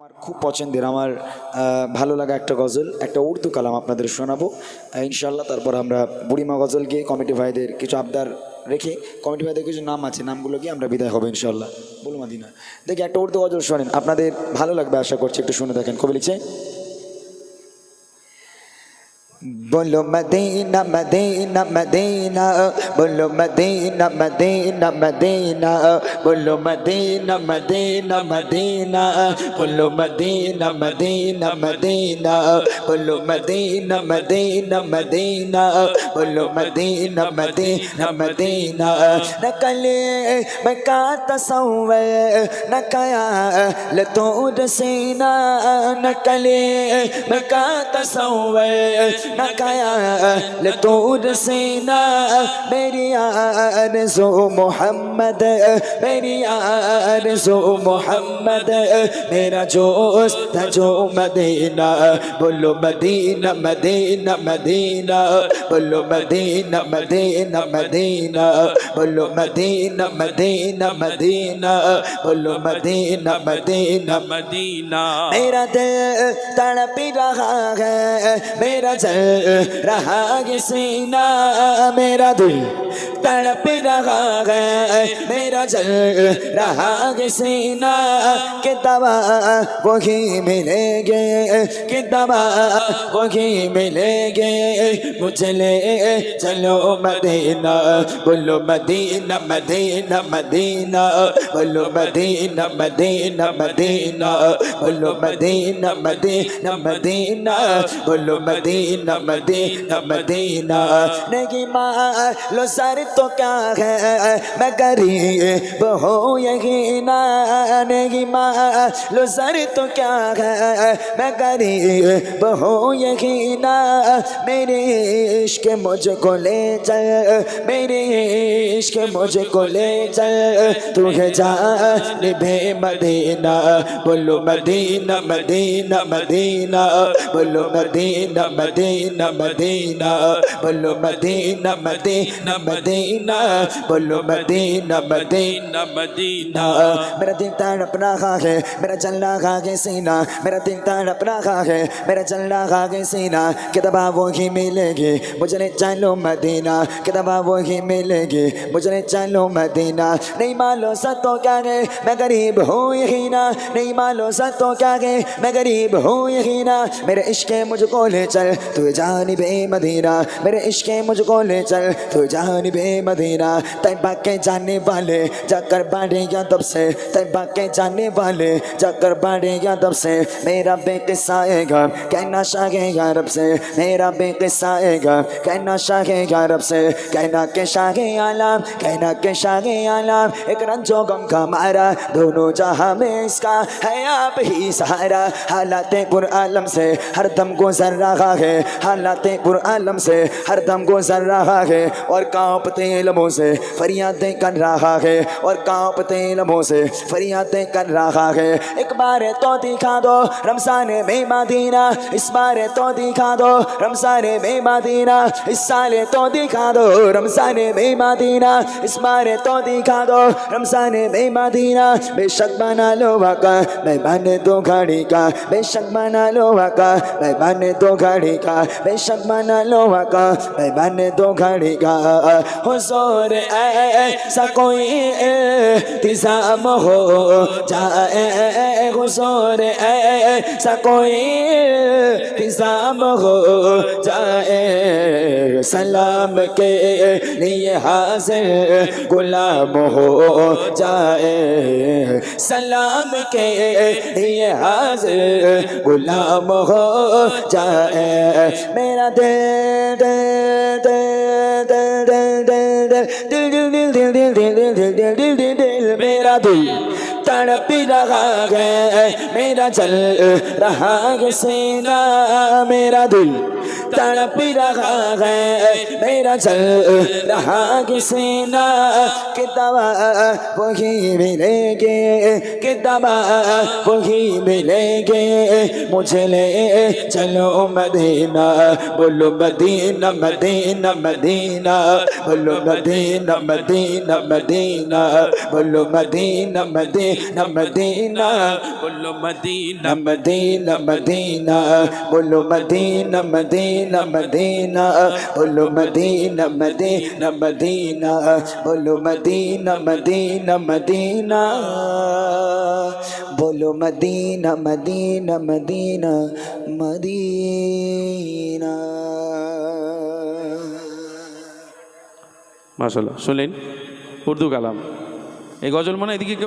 আমার খুব পছন্দের, আমার ভালো লাগা একটা গজল, একটা উর্দু কালাম আপনাদের শোনাবো। ইনশাল্লাহ তারপর আমরা বুড়িমা গজল গিয়ে কমিটি ভাইদের কিছু আবদার রেখে, কমিটি ভাইদের কিছু নাম আছে, নামগুলো গিয়ে আমরা বিদায় হব ইনশাল্লাহ বলুন মাদিনা। দেখি একটা উর্দু গজল শোনেন, আপনাদের ভালো লাগবে আশা করছি, একটু শুনে দেখেন। কবি লিখছে বলো মদিনা মদিনা মদিনা বলো মদিনা মদিনা মদিনা বলো মদিনা মদিনা মদিনা বলো মদিনা মদিনা মদিনা বলো মদিনা মদিনা মদিনা বলো মদিনা মদিনা মদিনা নকলে মকা তসৌর নকয়া লতোর সেনা নকলে মকা তসৌর न कया लतूर सीना मेरी आरज़ू मोहम्मद मेरी आरज़ू मोहम्मद मेरा जोश था जो मदीना बोलो मदीना मदीना मदीना बोलो मदीना मदीना मदीना बोलो मदीना मदीना मदीना बोलो मदीना मदीना मदीना मेरा दिल तड़प रहा है मेरा जल रहा है सीना मेरा दिल तड़प रहा है मेरा जल रहा है सीना कि दवा वही मिलेंगे कि दवा वही मिलेंगे मुझे ले चलो मदीना बोलो मदीना मदीना मदीना बोलो मदीना मदीना मदीना बोलो मदीना मदीना मदीना बोलो मदीना मदीना मदीना। नहीं मार लो सर तो क्या है? मैं गरीब हो, यही ना। नहीं मार लो सर तो क्या है? मैं गरीब हो, यही ना। मेरे इश्क मुझको ले चल मेरे इश्क मुझको ले चल तुझे जान बे मदीना, बोलो मदीना मदीना मदीना। बोलो मदीना मदीना। मदीना बोलो मदीना मदीना मदीना, बोलो मदीना मदीना मदीना। मदीना मेरा दिल तड़प रहा है, मेरा चल रहा है सीना। मेरा दिल तड़प रहा है, मेरा चल रहा है सीना। किताबा वो ही मिलेगी, मुझे चलो मदीना। किताबा वो ही मिलेगी, मुझे चलो मदीना। नहीं मालो सब तो क्या है मैं गरीब हूँ यही ना। नहीं मालो सब तो क्या है मैं गरीब हूँ यही ना। मेरे इश्क मुझको ले चल, तू जानिबे मदीना, मेरे इश्क मुझको ले चल। तू जानिबे मदीना तैबा के जाने वाले, जाकर बाढ़ेगा तब से। तैबा के जाने वाले, जाकर बाढ़ेगा तब से। मेरा बेकिस्सा आएगा, कहना शाहेगा रब से। मेरा बेकिस्सा आएगा, कहना शाहेगा रब से। कहना के शाहे आलम, कहना के शाहे आलम। एक रंजो गम का मारा, दोनों जहाँ में इसका है आप ही सहारा। हालात पुर आलम से, हर दम गुजर रहा है हालात पुर आलम से हर दम गुजर रहा है और कांपते लबों से फरियादें कर रहा है और कांपते लबों से फरियादें कर रहा है। एक बार तो दिखा दो रमज़ान में मदीना, इस बार तो दिखा दो रमज़ान में मदीना, इस साल तो दिखा दो रमज़ान में मदीना, इस बार तो दिखा दो रमज़ान में मदीना। बेशक बना लो वाका, मैं बने दो घड़ी का, बेशक बना लो वाका, मैं बने दो घड़ी का बेशक बना लो वाका मैं बने दो घड़ी का हुजूर ऐसा कोई इंतजाम हो जाए हुजूर ऐसा कोई इंतजाम हो जाए सलाम के लिए हाजिर गुलाम हो जाए सलाम के लिए हाजिर गुलाम हो जाए मेरा दिल दिल दिल दिल दिल दिल दिल दिल दिल दिल दिल दिल दिल दिल दिल दिल मेरा दिल तड़प रहा है मेरा चल रहा है सीना मेरा दिल तड़प रहा है मेरा चल रहा है सीना कि दवा वही मिलेंगे कि दवा वही मिलेंगे मुझे ले चलो मदीना बोलो मदीना मदीना मदीना बोलो मदीना मदीना मदीना बोलो मदीना मदीना মদিনা বলল মদিনা মদিনা মদিনা বলো মদিনা মদিনা মদিনা। বলো মদিনা মদিনা মদিনা। বলো মদিনা মদিনা মদিনা। বলো মদিনা মদিনা মদিনা মদিনা। মাশাল্লাহ শুনলেন? উর্দু কালাম। এই গজল মনে হয় এদিকে